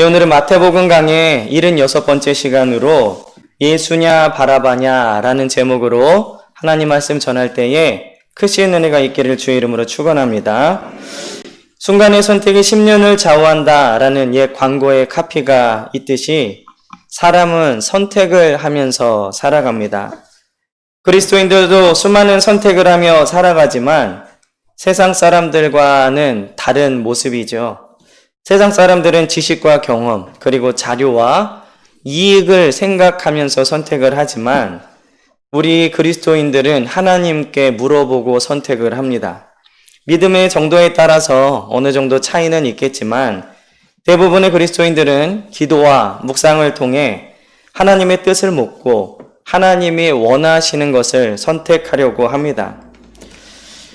예, 오늘은 마태복음 강의 76번째 시간으로 예수냐 바라바냐 라는 제목으로 하나님 말씀 전할 때에 크신 은혜가 있기를 주의 이름으로 축원합니다. 순간의 선택이 10년을 좌우한다 라는 옛 광고의 카피가 있듯이 사람은 선택을 하면서 살아갑니다. 그리스도인들도 수많은 선택을 하며 살아가지만 세상 사람들과는 다른 모습이죠. 세상 사람들은 지식과 경험, 그리고 자료와 이익을 생각하면서 선택을 하지만 우리 그리스도인들은 하나님께 물어보고 선택을 합니다. 믿음의 정도에 따라서 어느 정도 차이는 있겠지만 대부분의 그리스도인들은 기도와 묵상을 통해 하나님의 뜻을 묻고 하나님이 원하시는 것을 선택하려고 합니다.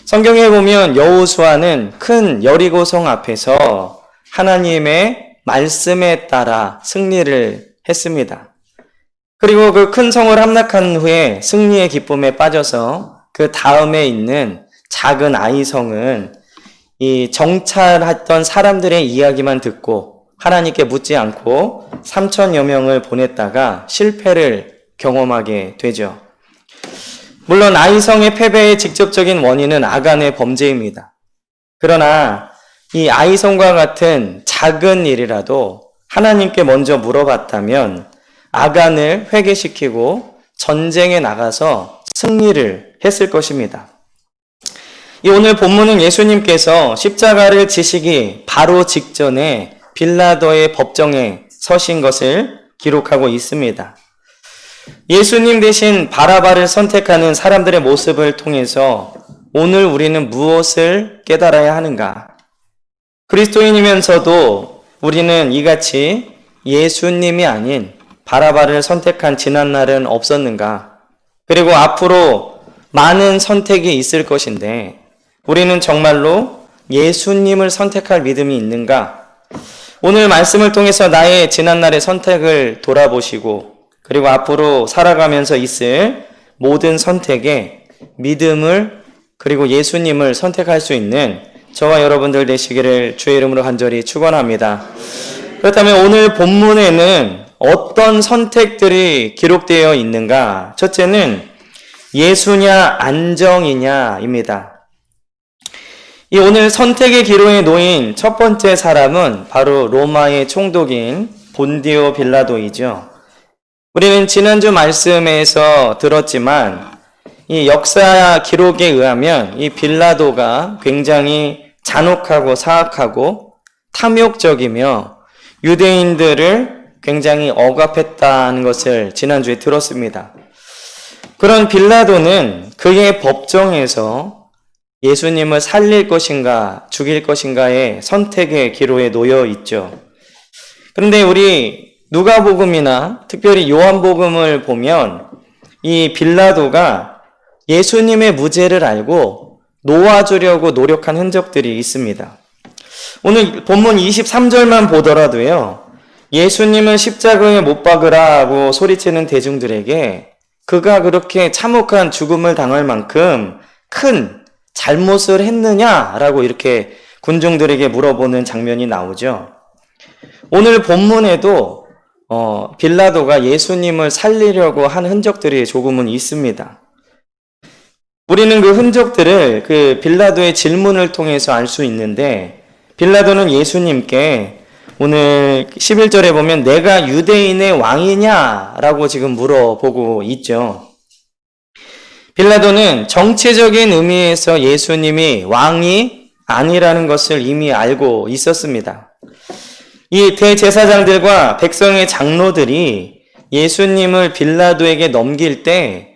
성경에 보면 여호수아는 큰 여리고성 앞에서 하나님의 말씀에 따라 승리를 했습니다. 그리고 그 큰 성을 함락한 후에 승리의 기쁨에 빠져서 그 다음에 있는 작은 아이 성은 이 정찰했던 사람들의 이야기만 듣고 하나님께 묻지 않고 3천여 명을 보냈다가 실패를 경험하게 되죠. 물론 아이성의 패배의 직접적인 원인은 아간의 범죄입니다. 그러나 이 아이성과 같은 작은 일이라도 하나님께 먼저 물어봤다면 아간을 회개시키고 전쟁에 나가서 승리를 했을 것입니다. 이 오늘 본문은 예수님께서 십자가를 지시기 바로 직전에 빌라도의 법정에 서신 것을 기록하고 있습니다. 예수님 대신 바라바를 선택하는 사람들의 모습을 통해서 오늘 우리는 무엇을 깨달아야 하는가? 그리스도인이면서도 우리는 이같이 예수님이 아닌 바라바를 선택한 지난날은 없었는가? 그리고 앞으로 많은 선택이 있을 것인데 우리는 정말로 예수님을 선택할 믿음이 있는가? 오늘 말씀을 통해서 나의 지난날의 선택을 돌아보시고 그리고 앞으로 살아가면서 있을 모든 선택에 믿음을 그리고 예수님을 선택할 수 있는 저와 여러분들 되시기를 주의 이름으로 간절히 축원합니다. 그렇다면 오늘 본문에는 어떤 선택들이 기록되어 있는가? 첫째는 예수냐 안정이냐입니다. 이 오늘 선택의 기로에 놓인 첫 번째 사람은 바로 로마의 총독인 본디오 빌라도이죠. 우리는 지난주 말씀에서 들었지만 이 역사 기록에 의하면 이 빌라도가 굉장히 잔혹하고 사악하고 탐욕적이며 유대인들을 굉장히 억압했다는 것을 지난주에 들었습니다. 그런 빌라도는 그의 법정에서 예수님을 살릴 것인가 죽일 것인가의 선택의 기로에 놓여 있죠. 그런데 우리 누가복음이나 특별히 요한복음을 보면 이 빌라도가 예수님의 무죄를 알고 놓아주려고 노력한 흔적들이 있습니다. 오늘 본문 23절만 보더라도요, 예수님은 십자가에 못 박으라고 소리치는 대중들에게 그가 그렇게 참혹한 죽음을 당할 만큼 큰 잘못을 했느냐라고 이렇게 군중들에게 물어보는 장면이 나오죠. 오늘 본문에도 어, 빌라도가 예수님을 살리려고 한 흔적들이 조금은 있습니다. 우리는 그 흔적들을 그 빌라도의 질문을 통해서 알 수 있는데 빌라도는 예수님께 오늘 11절에 보면 내가 유대인의 왕이냐라고 지금 물어보고 있죠. 빌라도는 정치적인 의미에서 예수님이 왕이 아니라는 것을 이미 알고 있었습니다. 이 대제사장들과 백성의 장로들이 예수님을 빌라도에게 넘길 때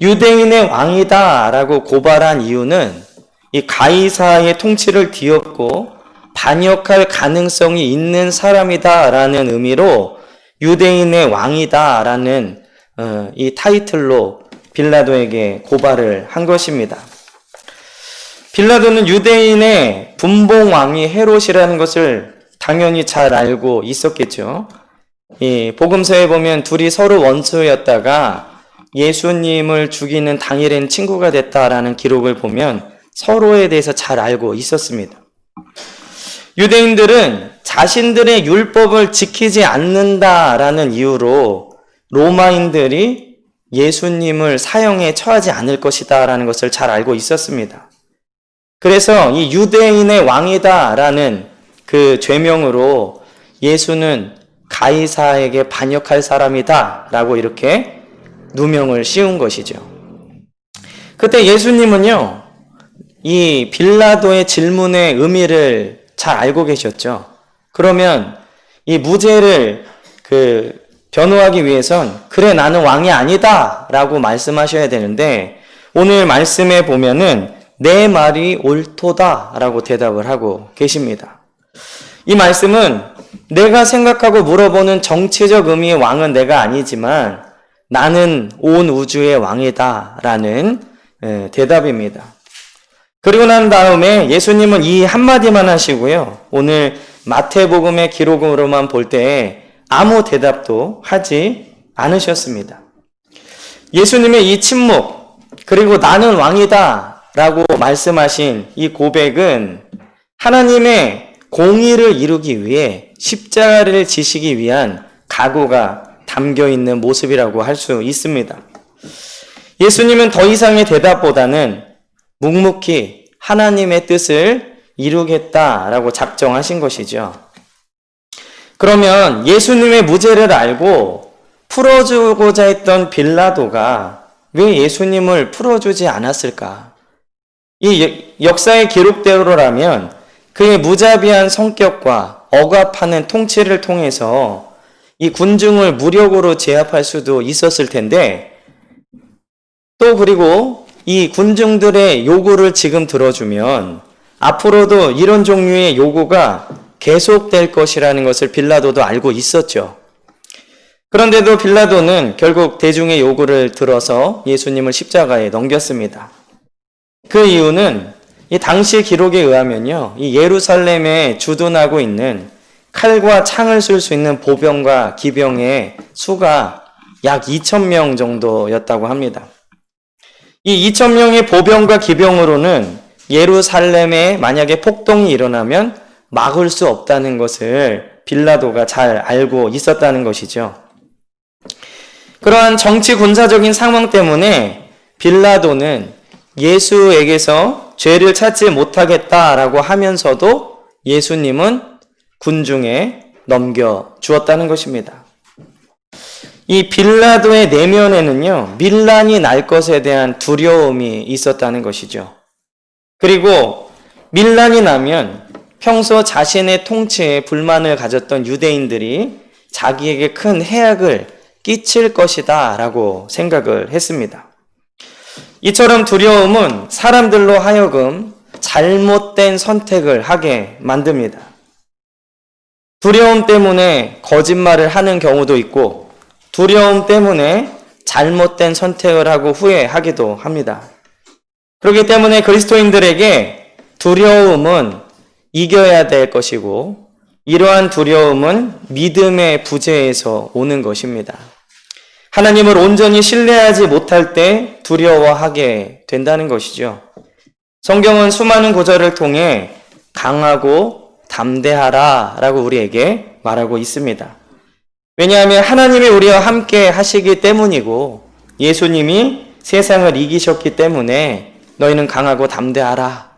유대인의 왕이다라고 고발한 이유는 이 가이사의 통치를 뒤엎고 반역할 가능성이 있는 사람이다라는 의미로 유대인의 왕이다라는 어, 이 타이틀로 빌라도에게 고발을 한 것입니다. 빌라도는 유대인의 분봉 왕이 헤롯이라는 것을 당연히 잘 알고 있었겠죠. 이 복음서에 보면 둘이 서로 원수였다가 예수님을 죽이는 당일엔 친구가 됐다라는 기록을 보면 서로에 대해서 잘 알고 있었습니다. 유대인들은 자신들의 율법을 지키지 않는다라는 이유로 로마인들이 예수님을 사형에 처하지 않을 것이다라는 것을 잘 알고 있었습니다. 그래서 이 유대인의 왕이다라는 그 죄명으로 예수는 가이사에게 반역할 사람이다라고 이렇게 누명을 씌운 것이죠. 그때 예수님은요, 이 빌라도의 질문의 의미를 잘 알고 계셨죠. 그러면 이 무죄를 그 변호하기 위해선 그래 나는 왕이 아니다라고 말씀하셔야 되는데 오늘 말씀에 보면은 내 말이 옳도다라고 대답을 하고 계십니다. 이 말씀은 내가 생각하고 물어보는 정치적 의미의 왕은 내가 아니지만 나는 온 우주의 왕이다 라는 예, 대답입니다. 그리고 난 다음에 예수님은 이 한마디만 하시고요. 오늘 마태복음의 기록으로만 볼 때 아무 대답도 하지 않으셨습니다. 예수님의 이 침묵, 그리고 나는 왕이다 라고 말씀하신 이 고백은 하나님의 공의를 이루기 위해 십자가를 지시기 위한 각오가 담겨 있는 모습이라고 할 수 있습니다. 예수님은 더 이상의 대답보다는 묵묵히 하나님의 뜻을 이루겠다라고 작정하신 것이죠. 그러면 예수님의 무죄를 알고 풀어주고자 했던 빌라도가 왜 예수님을 풀어주지 않았을까? 이 역사의 기록대로라면 그의 무자비한 성격과 억압하는 통치를 통해서 이 군중을 무력으로 제압할 수도 있었을 텐데 또 그리고 이 군중들의 요구를 지금 들어주면 앞으로도 이런 종류의 요구가 계속될 것이라는 것을 빌라도도 알고 있었죠. 그런데도 빌라도는 결국 대중의 요구를 들어서 예수님을 십자가에 넘겼습니다. 그 이유는 이 당시 기록에 의하면요, 이 예루살렘에 주둔하고 있는 칼과 창을 쓸 수 있는 보병과 기병의 수가 약 2,000명 정도였다고 합니다. 이 2,000명의 보병과 기병으로는 예루살렘에 만약에 폭동이 일어나면 막을 수 없다는 것을 빌라도가 잘 알고 있었다는 것이죠. 그러한 정치 군사적인 상황 때문에 빌라도는 예수에게서 죄를 찾지 못하겠다라고 하면서도 예수님은 군중에 넘겨 주었다는 것입니다. 이 빌라도의 내면에는요, 밀란이 날 것에 대한 두려움이 있었다는 것이죠. 그리고 밀란이 나면 평소 자신의 통치에 불만을 가졌던 유대인들이 자기에게 큰 해악을 끼칠 것이다 라고 생각을 했습니다. 이처럼 두려움은 사람들로 하여금 잘못된 선택을 하게 만듭니다. 두려움 때문에 거짓말을 하는 경우도 있고, 두려움 때문에 잘못된 선택을 하고 후회하기도 합니다. 그렇기 때문에 그리스도인들에게 두려움은 이겨야 될 것이고, 이러한 두려움은 믿음의 부재에서 오는 것입니다. 하나님을 온전히 신뢰하지 못할 때 두려워하게 된다는 것이죠. 성경은 수많은 구절을 통해 강하고 담대하라 라고 우리에게 말하고 있습니다. 왜냐하면 하나님이 우리와 함께 하시기 때문이고 예수님이 세상을 이기셨기 때문에 너희는 강하고 담대하라.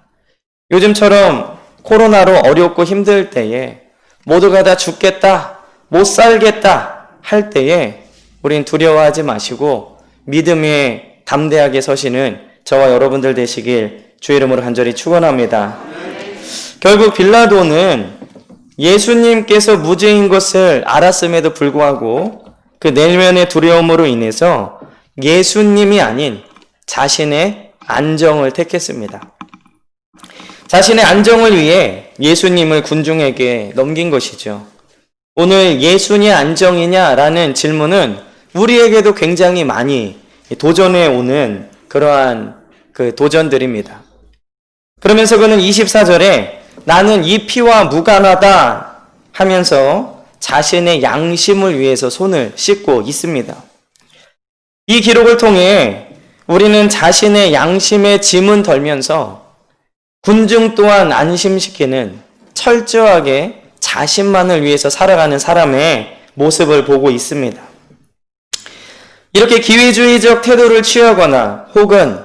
요즘처럼 코로나로 어렵고 힘들 때에 모두가 다 죽겠다, 못 살겠다 할 때에 우린 두려워하지 마시고 믿음에 담대하게 서시는 저와 여러분들 되시길 주 이름으로 간절히 축원합니다. 결국 빌라도는 예수님께서 무죄인 것을 알았음에도 불구하고 그 내면의 두려움으로 인해서 예수님이 아닌 자신의 안정을 택했습니다. 자신의 안정을 위해 예수님을 군중에게 넘긴 것이죠. 오늘 예수냐 안정이냐라는 질문은 우리에게도 굉장히 많이 도전해 오는 그러한 그 도전들입니다. 그러면서 그는 24절에 나는 이 피와 무관하다 하면서 자신의 양심을 위해서 손을 씻고 있습니다. 이 기록을 통해 우리는 자신의 양심의 짐은 덜면서 군중 또한 안심시키는 철저하게 자신만을 위해서 살아가는 사람의 모습을 보고 있습니다. 이렇게 기회주의적 태도를 취하거나 혹은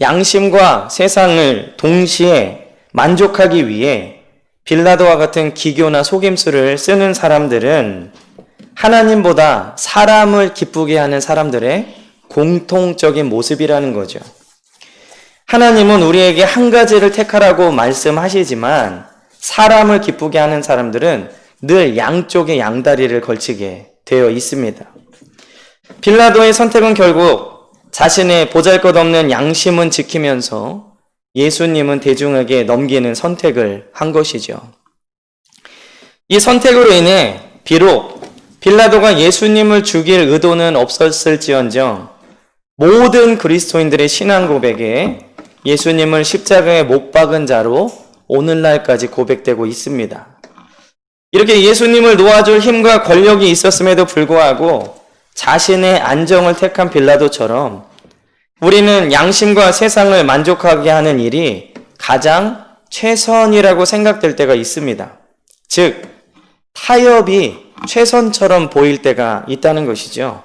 양심과 세상을 동시에 만족하기 위해 빌라도와 같은 기교나 속임수를 쓰는 사람들은 하나님보다 사람을 기쁘게 하는 사람들의 공통적인 모습이라는 거죠. 하나님은 우리에게 한 가지를 택하라고 말씀하시지만 사람을 기쁘게 하는 사람들은 늘 양쪽에 양다리를 걸치게 되어 있습니다. 빌라도의 선택은 결국 자신의 보잘 것 없는 양심은 지키면서 예수님은 대중에게 넘기는 선택을 한 것이죠. 이 선택으로 인해 비록 빌라도가 예수님을 죽일 의도는 없었을지언정 모든 그리스도인들의 신앙 고백에 예수님을 십자가에 못 박은 자로 오늘날까지 고백되고 있습니다. 이렇게 예수님을 놓아줄 힘과 권력이 있었음에도 불구하고 자신의 안정을 택한 빌라도처럼 우리는 양심과 세상을 만족하게 하는 일이 가장 최선이라고 생각될 때가 있습니다. 즉, 타협이 최선처럼 보일 때가 있다는 것이죠.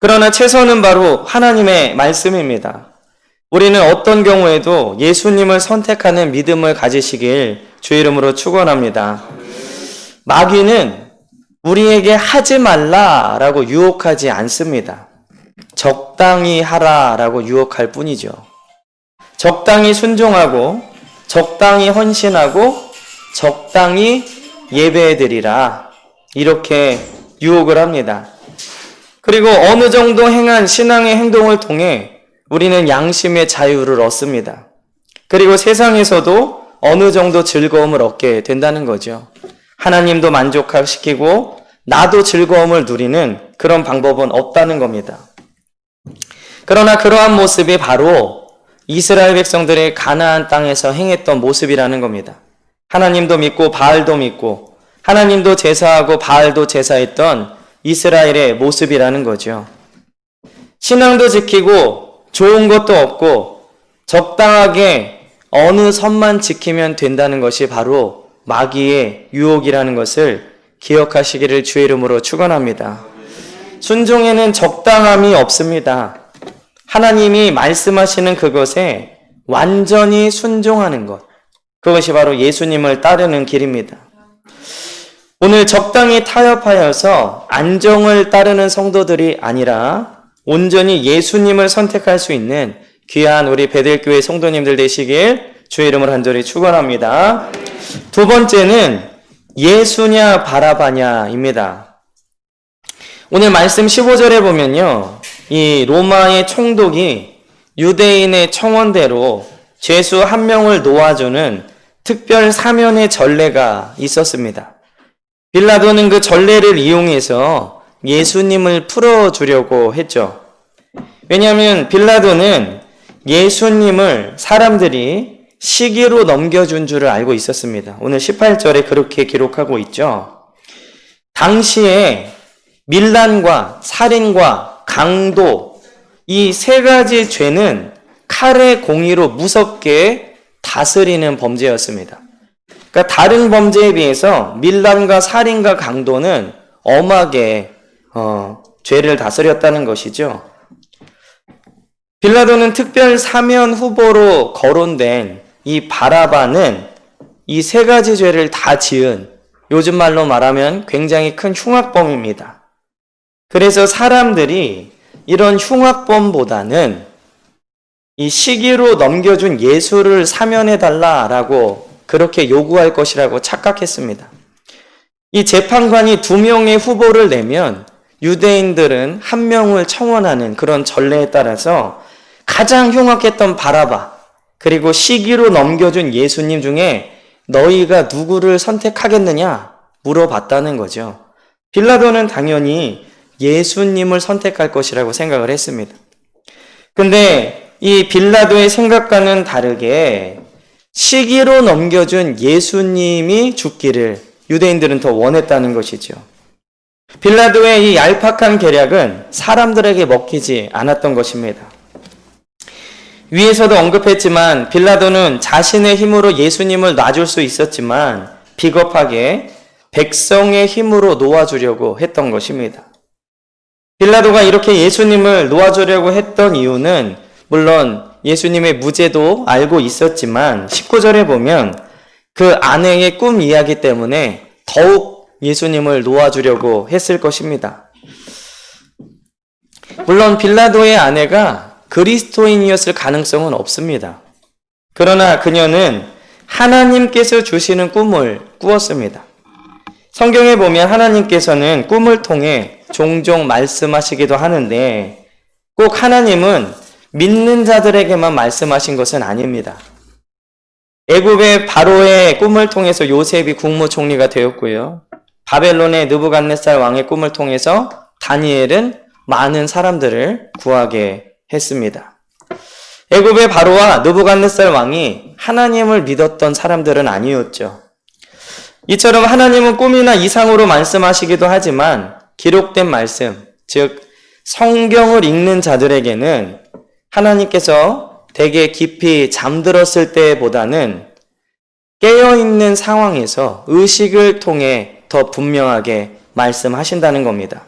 그러나 최선은 바로 하나님의 말씀입니다. 우리는 어떤 경우에도 예수님을 선택하는 믿음을 가지시길 주 이름으로 축원합니다. 마귀는 우리에게 하지 말라라고 유혹하지 않습니다. 적당히 하라라고 유혹할 뿐이죠. 적당히 순종하고 적당히 헌신하고 적당히 예배해드리라 이렇게 유혹을 합니다. 그리고 어느 정도 행한 신앙의 행동을 통해 우리는 양심의 자유를 얻습니다. 그리고 세상에서도 어느 정도 즐거움을 얻게 된다는 거죠. 하나님도 만족시키고 나도 즐거움을 누리는 그런 방법은 없다는 겁니다. 그러나 그러한 모습이 바로 이스라엘 백성들의 가나안 땅에서 행했던 모습이라는 겁니다. 하나님도 믿고 바알도 믿고 하나님도 제사하고 바알도 제사했던 이스라엘의 모습이라는 거죠. 신앙도 지키고 좋은 것도 없고 적당하게 어느 선만 지키면 된다는 것이 바로 마귀의 유혹이라는 것을 기억하시기를 주의 이름으로 축원합니다. 순종에는 적당함이 없습니다. 하나님이 말씀하시는 그것에 완전히 순종하는 것. 그것이 바로 예수님을 따르는 길입니다. 오늘 적당히 타협하여서 안정을 따르는 성도들이 아니라 온전히 예수님을 선택할 수 있는 귀한 우리 베델교회 성도님들 되시길 주의 이름을 한절히 축원합니다. 두 번째는 예수냐 바라바냐입니다. 오늘 말씀 15절에 보면요. 이 로마의 총독이 유대인의 청원대로 죄수 한 명을 놓아주는 특별 사면의 전례가 있었습니다. 빌라도는 그 전례를 이용해서 예수님을 풀어주려고 했죠. 왜냐하면 빌라도는 예수님을 사람들이 시기로 넘겨준 줄을 알고 있었습니다. 오늘 18절에 그렇게 기록하고 있죠. 당시에 밀란과 살인과 강도 이 세 가지 죄는 칼의 공의로 무섭게 다스리는 범죄였습니다. 그러니까 다른 범죄에 비해서 밀란과 살인과 강도는 엄하게 어, 죄를 다스렸다는 것이죠. 빌라도는 특별 사면 후보로 거론된 이 바라바는 이 세 가지 죄를 다 지은 요즘 말로 말하면 굉장히 큰 흉악범입니다. 그래서 사람들이 이런 흉악범보다는 이 시기로 넘겨준 예수를 사면해달라라고 그렇게 요구할 것이라고 착각했습니다. 이 재판관이 두 명의 후보를 내면 유대인들은 한 명을 청원하는 그런 전례에 따라서 가장 흉악했던 바라바, 그리고 시기로 넘겨준 예수님 중에 너희가 누구를 선택하겠느냐 물어봤다는 거죠. 빌라도는 당연히 예수님을 선택할 것이라고 생각을 했습니다. 근데 이 빌라도의 생각과는 다르게 시기로 넘겨준 예수님이 죽기를 유대인들은 더 원했다는 것이죠. 빌라도의 이 얄팍한 계략은 사람들에게 먹히지 않았던 것입니다. 위에서도 언급했지만 빌라도는 자신의 힘으로 예수님을 놔줄 수 있었지만 비겁하게 백성의 힘으로 놓아주려고 했던 것입니다. 빌라도가 이렇게 예수님을 놓아주려고 했던 이유는 물론 예수님의 무죄도 알고 있었지만 19절에 보면 그 아내의 꿈 이야기 때문에 더욱 예수님을 놓아주려고 했을 것입니다. 물론 빌라도의 아내가 그리스도인이었을 가능성은 없습니다. 그러나 그녀는 하나님께서 주시는 꿈을 꾸었습니다. 성경에 보면 하나님께서는 꿈을 통해 종종 말씀하시기도 하는데 꼭 하나님은 믿는 자들에게만 말씀하신 것은 아닙니다. 애굽의 바로의 꿈을 통해서 요셉이 국무총리가 되었고요. 바벨론의 느부갓네살 왕의 꿈을 통해서 다니엘은 많은 사람들을 구하게 했습니다. 애굽의 바로와 느부갓네살 왕이 하나님을 믿었던 사람들은 아니었죠. 이처럼 하나님은 꿈이나 이상으로 말씀하시기도 하지만 기록된 말씀, 즉 성경을 읽는 자들에게는 하나님께서 되게 깊이 잠들었을 때보다는 깨어있는 상황에서 의식을 통해 더 분명하게 말씀하신다는 겁니다.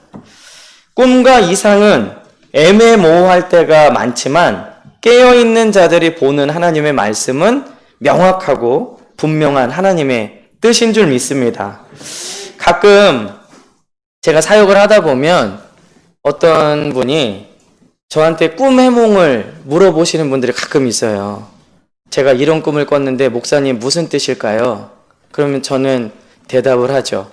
꿈과 이상은 애매모호할 때가 많지만 깨어있는 자들이 보는 하나님의 말씀은 명확하고 분명한 하나님의 뜻인 줄 믿습니다. 가끔 제가 사역을 하다 보면 어떤 분이 저한테 꿈 해몽을 물어보시는 분들이 가끔 있어요. 제가 이런 꿈을 꿨는데 목사님 무슨 뜻일까요? 그러면 저는 대답을 하죠.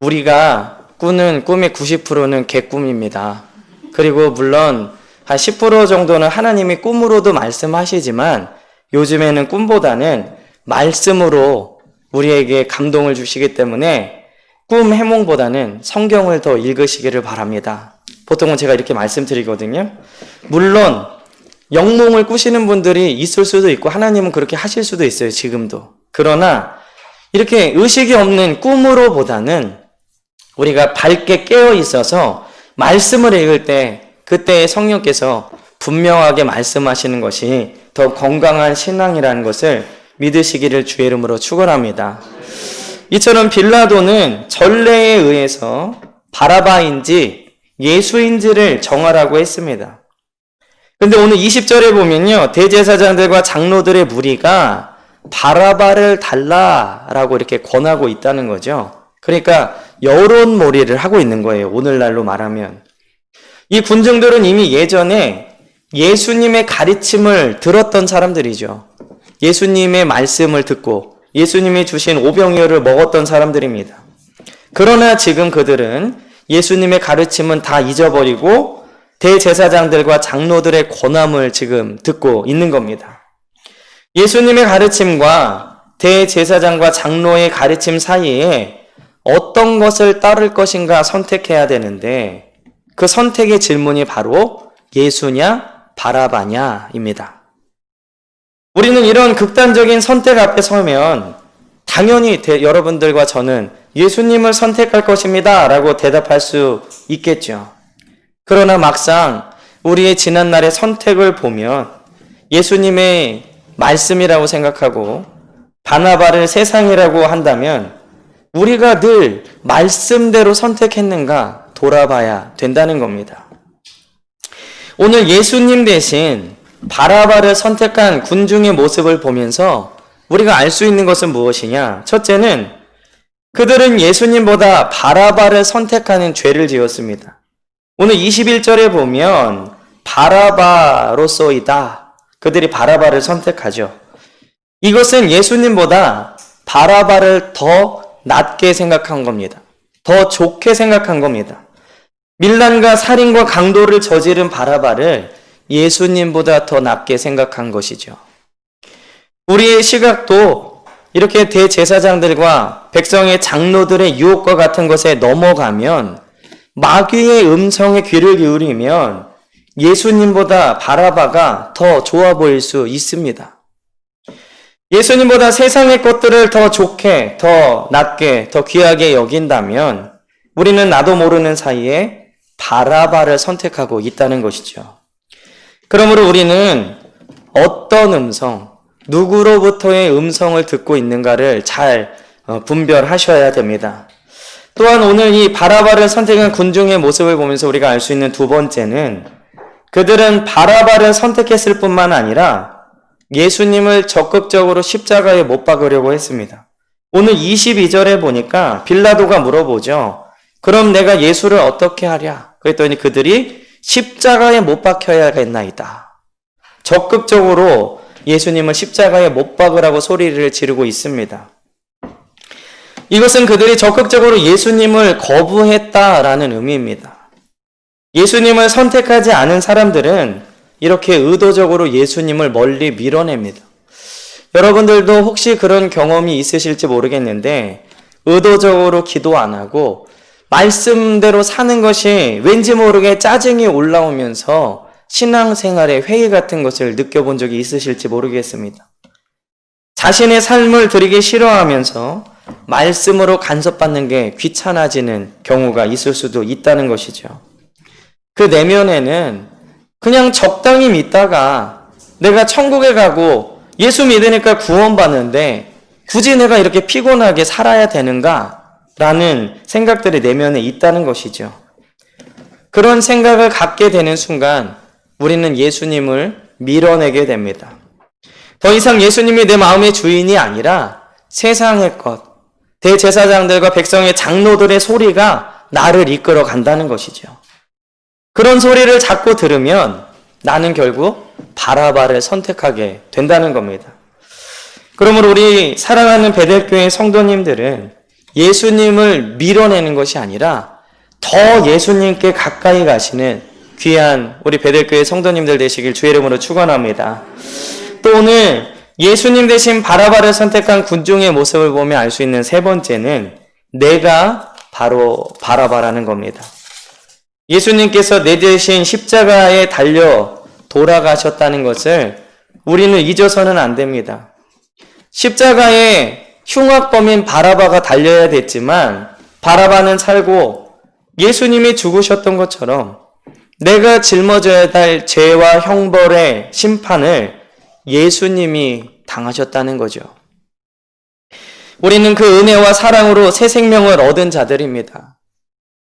우리가 꾸는 꿈의 90%는 개꿈입니다. 그리고 물론 한 10% 정도는 하나님이 꿈으로도 말씀하시지만 요즘에는 꿈보다는 말씀으로 우리에게 감동을 주시기 때문에 꿈 해몽보다는 성경을 더 읽으시기를 바랍니다. 보통은 제가 이렇게 말씀드리거든요. 물론 영몽을 꾸시는 분들이 있을 수도 있고 하나님은 그렇게 하실 수도 있어요. 지금도. 그러나 이렇게 의식이 없는 꿈으로보다는 우리가 밝게 깨어 있어서 말씀을 읽을 때 그때 성령께서 분명하게 말씀하시는 것이 더 건강한 신앙이라는 것을 믿으시기를 주의 이름으로 축원합니다. 이처럼 빌라도는 전례에 의해서 바라바인지 예수인지를 정하라고 했습니다. 근데 오늘 20절에 보면요. 대제사장들과 장로들의 무리가 바라바를 달라라고 이렇게 권하고 있다는 거죠. 그러니까 여론몰이를 하고 있는 거예요. 오늘날로 말하면. 이 군중들은 이미 예전에 예수님의 가르침을 들었던 사람들이죠. 예수님의 말씀을 듣고 예수님이 주신 오병이어를 먹었던 사람들입니다. 그러나 지금 그들은 예수님의 가르침은 다 잊어버리고 대제사장들과 장로들의 권함을 지금 듣고 있는 겁니다. 예수님의 가르침과 대제사장과 장로의 가르침 사이에 어떤 것을 따를 것인가 선택해야 되는데 그 선택의 질문이 바로 예수냐 바라바냐입니다. 우리는 이런 극단적인 선택 앞에 서면 당연히 대, 여러분들과 저는 예수님을 선택할 것입니다. 라고 대답할 수 있겠죠. 그러나 막상 우리의 지난날의 선택을 보면 예수님의 말씀이라고 생각하고 바나바를 세상이라고 한다면 우리가 늘 말씀대로 선택했는가 돌아봐야 된다는 겁니다. 오늘 예수님 대신 바라바를 선택한 군중의 모습을 보면서 우리가 알 수 있는 것은 무엇이냐? 첫째는 그들은 예수님보다 바라바를 선택하는 죄를 지었습니다. 오늘 21절에 보면 바라바로서이다. 그들이 바라바를 선택하죠. 이것은 예수님보다 바라바를 더 낮게 생각한 겁니다. 더 좋게 생각한 겁니다. 밀란과 살인과 강도를 저지른 바라바를 예수님보다 더 낮게 생각한 것이죠. 우리의 시각도 이렇게 대제사장들과 백성의 장로들의 유혹과 같은 것에 넘어가면 마귀의 음성에 귀를 기울이면 예수님보다 바라바가 더 좋아 보일 수 있습니다. 예수님보다 세상의 것들을 더 좋게, 더 낮게, 더 귀하게 여긴다면 우리는 나도 모르는 사이에 바라바를 선택하고 있다는 것이죠. 그러므로 우리는 어떤 음성, 누구로부터의 음성을 듣고 있는가를 잘 어, 분별하셔야 됩니다. 또한 오늘 이 바라바를 선택한 군중의 모습을 보면서 우리가 알 수 있는 두 번째는 그들은 바라바를 선택했을 뿐만 아니라 예수님을 적극적으로 십자가에 못 박으려고 했습니다. 오늘 22절에 보니까 빌라도가 물어보죠. 그럼 내가 예수를 어떻게 하랴? 그랬더니 그들이 십자가에 못 박혀야겠나이다. 적극적으로 예수님을 십자가에 못 박으라고 소리를 지르고 있습니다. 이것은 그들이 적극적으로 예수님을 거부했다라는 의미입니다. 예수님을 선택하지 않은 사람들은 이렇게 의도적으로 예수님을 멀리 밀어냅니다. 여러분들도 혹시 그런 경험이 있으실지 모르겠는데, 의도적으로 기도 안 하고, 말씀대로 사는 것이 왠지 모르게 짜증이 올라오면서 신앙생활의 회의 같은 것을 느껴본 적이 있으실지 모르겠습니다. 자신의 삶을 드리기 싫어하면서 말씀으로 간섭받는 게 귀찮아지는 경우가 있을 수도 있다는 것이죠. 그 내면에는 그냥 적당히 믿다가 내가 천국에 가고 예수 믿으니까 구원받는데 굳이 내가 이렇게 피곤하게 살아야 되는가? 라는 생각들이 내면에 있다는 것이죠. 그런 생각을 갖게 되는 순간 우리는 예수님을 밀어내게 됩니다. 더 이상 예수님이 내 마음의 주인이 아니라 세상의 것, 대제사장들과 백성의 장로들의 소리가 나를 이끌어 간다는 것이죠. 그런 소리를 자꾸 들으면 나는 결국 바라바를 선택하게 된다는 겁니다. 그러므로 우리 사랑하는 베델교회 성도님들은 예수님을 밀어내는 것이 아니라 더 예수님께 가까이 가시는 귀한 우리 베델교회 성도님들 되시길 주의 이름으로 축원합니다. 또 오늘 예수님 대신 바라바를 선택한 군중의 모습을 보며 알수 있는 세 번째는 내가 바로 바라바라는 겁니다. 예수님께서 내 대신 십자가에 달려 돌아가셨다는 것을 우리는 잊어서는 안 됩니다. 십자가에 흉악범인 바라바가 달려야 됐지만 바라바는 살고 예수님이 죽으셨던 것처럼 내가 짊어져야 할 죄와 형벌의 심판을 예수님이 당하셨다는 거죠. 우리는 그 은혜와 사랑으로 새 생명을 얻은 자들입니다.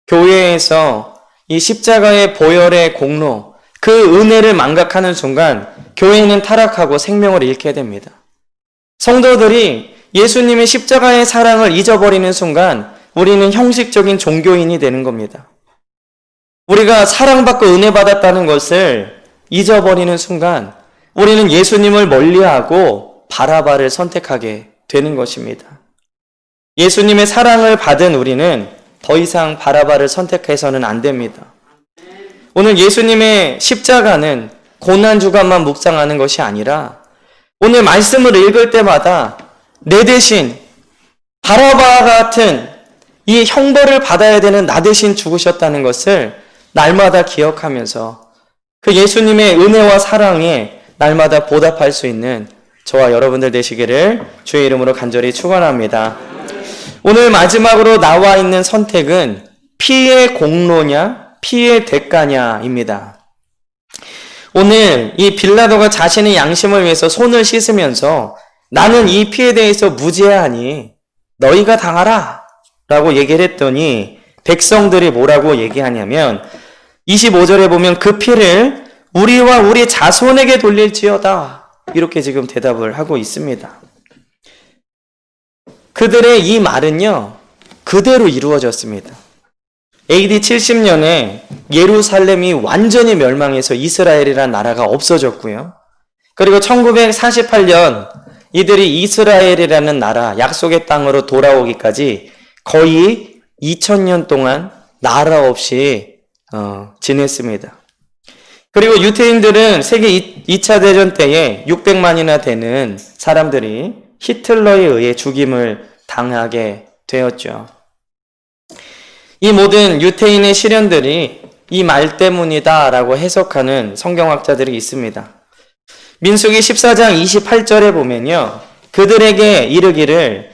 교회에서 이 십자가의 보혈의 공로, 그 은혜를 망각하는 순간 교회는 타락하고 생명을 잃게 됩니다. 성도들이 예수님의 십자가의 사랑을 잊어버리는 순간 우리는 형식적인 종교인이 되는 겁니다. 우리가 사랑받고 은혜 받았다는 것을 잊어버리는 순간 우리는 예수님을 멀리하고 바라바를 선택하게 되는 것입니다. 예수님의 사랑을 받은 우리는 더 이상 바라바를 선택해서는 안 됩니다. 오늘 예수님의 십자가는 고난 주간만 묵상하는 것이 아니라 오늘 말씀을 읽을 때마다 내 대신 바라바 같은 이 형벌을 받아야 되는 나 대신 죽으셨다는 것을 날마다 기억하면서 그 예수님의 은혜와 사랑에 날마다 보답할 수 있는 저와 여러분들 되시기를 주의 이름으로 간절히 축원합니다. 오늘 마지막으로 나와 있는 선택은 피의 공로냐, 피의 대가냐입니다. 오늘 이 빌라도가 자신의 양심을 위해서 손을 씻으면서 나는 이 피에 대해서 무죄하니 너희가 당하라 라고 얘기를 했더니 백성들이 뭐라고 얘기하냐면 25절에 보면 그 피를 우리와 우리 자손에게 돌릴지어다 이렇게 지금 대답을 하고 있습니다. 그들의 이 말은요 그대로 이루어졌습니다. AD 70년에 예루살렘이 완전히 멸망해서 이스라엘이라는 나라가 없어졌고요. 그리고 1948년 이들이 이스라엘이라는 나라, 약속의 땅으로 돌아오기까지 거의 2000년 동안 나라 없이 어, 지냈습니다. 그리고 유태인들은 세계 2 차 대전 때에 600만이나 되는 사람들이 히틀러에 의해 죽임을 당하게 되었죠. 이 모든 유태인의 시련들이 이 말 때문이다라고 해석하는 성경학자들이 있습니다. 민수기 14장 28절에 보면요. 그들에게 이르기를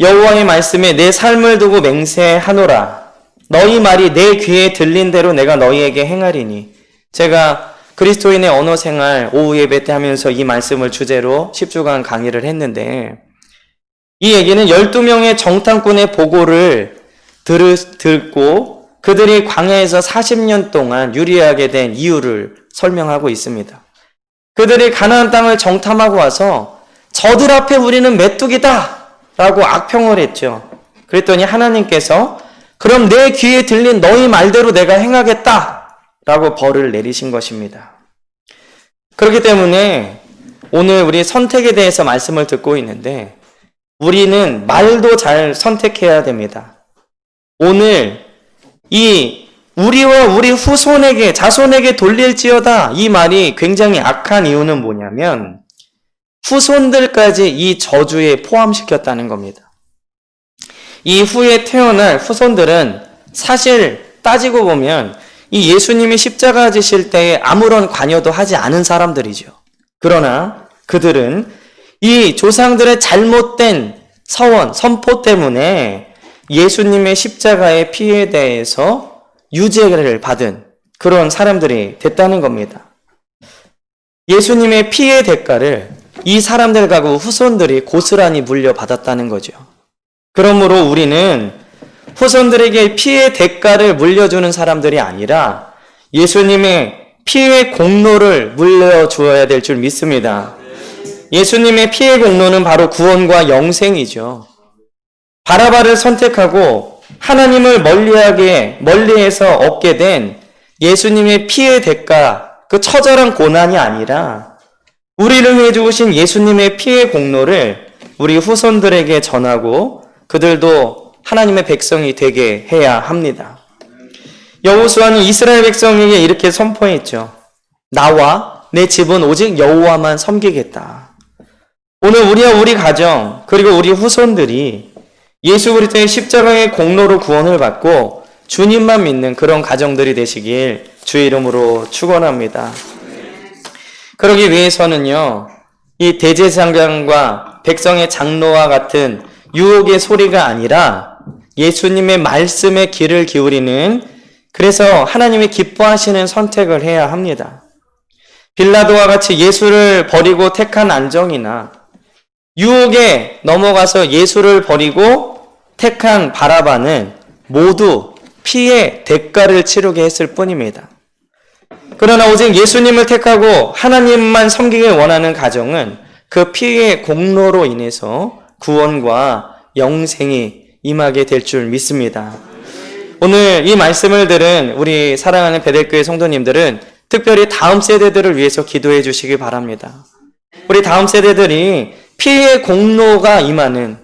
여호와의 말씀에 내 삶을 두고 맹세하노라. 너희 말이 내 귀에 들린 대로 내가 너희에게 행하리니. 제가 그리스도인의 언어 생활 오후 예배 때 하면서 이 말씀을 주제로 10주간 강의를 했는데 이 얘기는 12명의 정탐꾼의 보고를 들, 듣고 그들이 광야에서 40년 동안 유리하게 된 이유를 설명하고 있습니다. 그들이 가나안 땅을 정탐하고 와서 저들 앞에 우리는 메뚜기다! 라고 악평을 했죠. 그랬더니 하나님께서 그럼 내 귀에 들린 너희 말대로 내가 행하겠다! 라고 벌을 내리신 것입니다. 그렇기 때문에 오늘 우리 선택에 대해서 말씀을 듣고 있는데 우리는 말도 잘 선택해야 됩니다. 오늘 이 우리와 우리 후손에게 자손에게 돌릴지어다 이 말이 굉장히 악한 이유는 뭐냐면 후손들까지 이 저주에 포함시켰다는 겁니다. 이후에 태어날 후손들은 사실 따지고 보면 이 예수님이 십자가 지실 때에 아무런 관여도 하지 않은 사람들이죠. 그러나 그들은 이 조상들의 잘못된 서원, 선포 때문에 예수님의 십자가의 피에 대해서 유죄를 받은 그런 사람들이 됐다는 겁니다. 예수님의 피의 대가를 이 사람들 가구 후손들이 고스란히 물려받았다는 거죠. 그러므로 우리는 후손들에게 피의 대가를 물려주는 사람들이 아니라 예수님의 피의 공로를 물려주어야 될 줄 믿습니다. 예수님의 피의 공로는 바로 구원과 영생이죠. 바라바를 선택하고 하나님을 멀리하게 멀리해서 얻게 된 예수님의 피의 대가 그 처절한 고난이 아니라 우리를 위해 죽으신 예수님의 피의 공로를 우리 후손들에게 전하고 그들도 하나님의 백성이 되게 해야 합니다. 여호수아는 이스라엘 백성에게 이렇게 선포했죠. 나와 내 집은 오직 여호와만 섬기겠다. 오늘 우리와 우리 가정 그리고 우리 후손들이 예수 그리스도의 십자가의 공로로 구원을 받고 주님만 믿는 그런 가정들이 되시길 주의 이름으로 축원합니다. 그러기 위해서는요. 이 대제사장과 백성의 장로와 같은 유혹의 소리가 아니라 예수님의 말씀에 귀를 기울이는 그래서 하나님이 기뻐하시는 선택을 해야 합니다. 빌라도와 같이 예수를 버리고 택한 안정이나 유혹에 넘어가서 예수를 버리고 택한 바라바는 모두 피의 대가를 치르게 했을 뿐입니다. 그러나 오직 예수님을 택하고 하나님만 섬기길 원하는 가정은 그 피의 공로로 인해서 구원과 영생이 임하게 될 줄 믿습니다. 오늘 이 말씀을 들은 우리 사랑하는 베델교회 성도님들은 특별히 다음 세대들을 위해서 기도해 주시기 바랍니다. 우리 다음 세대들이 피의 공로가 임하는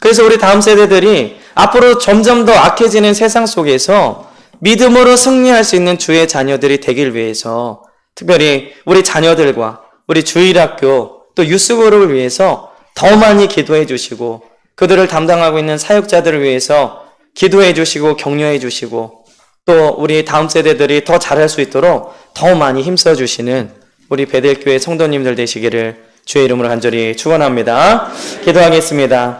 그래서 우리 다음 세대들이 앞으로 점점 더 악해지는 세상 속에서 믿음으로 승리할 수 있는 주의 자녀들이 되길 위해서 특별히 우리 자녀들과 우리 주일학교 또 유스그룹을 위해서 더 많이 기도해 주시고 그들을 담당하고 있는 사역자들을 위해서 기도해 주시고 격려해 주시고 또 우리 다음 세대들이 더 잘할 수 있도록 더 많이 힘써 주시는 우리 베델교회 성도님들 되시기를 주의 이름으로 간절히 축원합니다. 기도하겠습니다.